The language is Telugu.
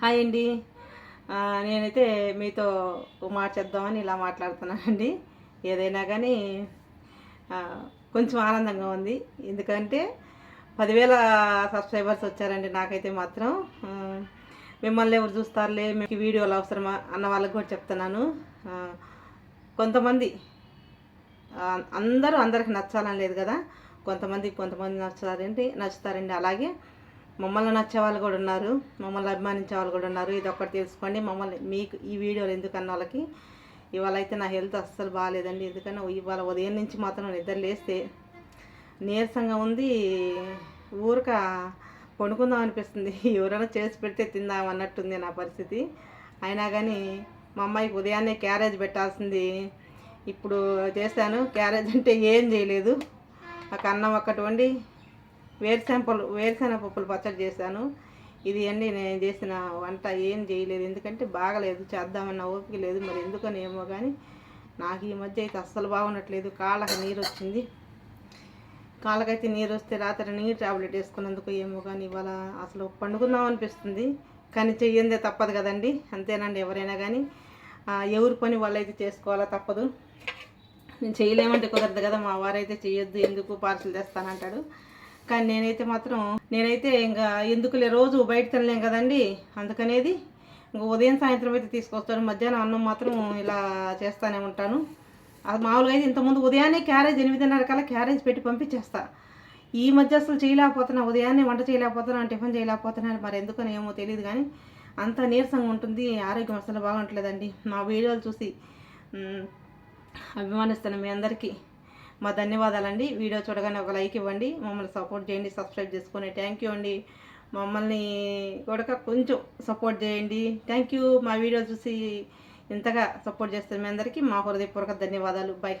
హాయ్ అండి. నేనైతే మీతో మాట చెప్దామని ఇలా మాట్లాడుతున్నానండి. ఏదైనా కానీ కొంచెం ఆనందంగా ఉంది. ఎందుకంటే పదివేల సబ్స్క్రైబర్స్ వచ్చారండి నాకైతే మాత్రం. మిమ్మల్ని ఎవరు చూస్తారులే మీకు వీడియోలు అవసరమా అన్న వాళ్ళకి కూడా చెప్తున్నాను. కొంతమంది అందరూ అందరికి నచ్చాలని లేదు కదా. కొంతమంది కొంతమంది నచ్చారండి నచ్చుతారండి. అలాగే మమ్మల్ని నచ్చే వాళ్ళు కూడా ఉన్నారు మమ్మల్ని అభిమానించే వాళ్ళు కూడా ఉన్నారు. ఇది ఒకటి తెలుసుకోండి మమ్మల్ని మీకు ఈ వీడియోలు ఎందుకన్న వాళ్ళకి. ఇవాళ అయితే నా హెల్త్ అస్సలు బాగాలేదండి ఎందుకన్నా ఇవాళ ఉదయం నుంచి మాత్రం నిద్ర లేస్తే నీరసంగా ఉంది ఊరక కొనుక్కుందాం అనిపిస్తుంది. ఎవరైనా చేసి పెడితే తిందాం అన్నట్టుంది నా పరిస్థితి. అయినా కానీ మా అమ్మాయికి ఉదయాన్నే క్యారేజ్ పెట్టాల్సింది. ఇప్పుడు చేశాను క్యారేజ్ అంటే ఏం చేయలేదు. ఒక అన్నం ఒక్కటి వండి వేరుశెనపలు వేరుశెనగ పప్పులు పచ్చడి చేశాను. ఇది అండి నేను చేసిన వంట. ఏం చేయలేదు. ఎందుకంటే బాగలేదు. చేద్దామన్న ఓపిక లేదు. మరి ఎందుకని ఏమో కానీ నాకు ఈ మధ్య అయితే అస్సలు బాగుండట్లేదు. కాళ్ళకి నీరు వచ్చింది. కాళ్ళకైతే నీరు వస్తే రాత్రి నీరు టాబ్లెట్ వేసుకున్నందుకు ఏమో కానీ ఇవాళ అసలు పండుకుందాం అనిపిస్తుంది. కానీ చెయ్యందే తప్పదు కదండి. అంతేనండి ఎవరైనా కానీ ఎవరి పని వాళ్ళైతే చేసుకోవాలా తప్పదు. నేను చేయలేమంటే కుదరదు కదా. మా వారైతే చేయొద్దు ఎందుకు? పార్సల్ తెస్తానంటాడు. కానీ నేనైతే మాత్రం నేనైతే ఇంకా ఎందుకులే రోజు బయట తినలేం కదండి. అందుకనేది ఇంకా ఉదయం సాయంత్రం అయితే తీసుకొస్తాను. మధ్యాహ్నం అన్నం మాత్రం ఇలా చేస్తానే ఉంటాను. అది మామూలుగా అయితే ఇంతకుముందు ఉదయాన్నే క్యారేజ్ ఎనిమిదిన్నర కల్లా క్యారేజ్ పెట్టి పంపించేస్తా. ఈ మధ్య అసలు చేయలేకపోతున్నా. ఉదయాన్నే వంట చేయలేకపోతున్నా టిఫిన్ చేయలేకపోతున్నాను మరి ఎందుకని ఏమో తెలియదు కానీ అంత నీరసంగా ఉంటుంది. ఆరోగ్యం అసలు బాగుంటలేదండి. మా వీడియోలు చూసి అభిమానిస్తాను మీ అందరికీ మా ధన్యవాదాలండి. వీడియో చూడగానే ఒక లైక్ ఇవ్వండి. మమ్మల్ని సపోర్ట్ చేయండి. సబ్స్క్రైబ్ చేసుకొని థ్యాంక్ యూ అండి. మమ్మల్ని కూడా కొంచెం సపోర్ట్ చేయండి. Thank you. మా వీడియో చూసి ఇంతగా సపోర్ట్ చేస్తారు మీ అందరికీ మా హృదయపూర్వక ధన్యవాదాలు. బై.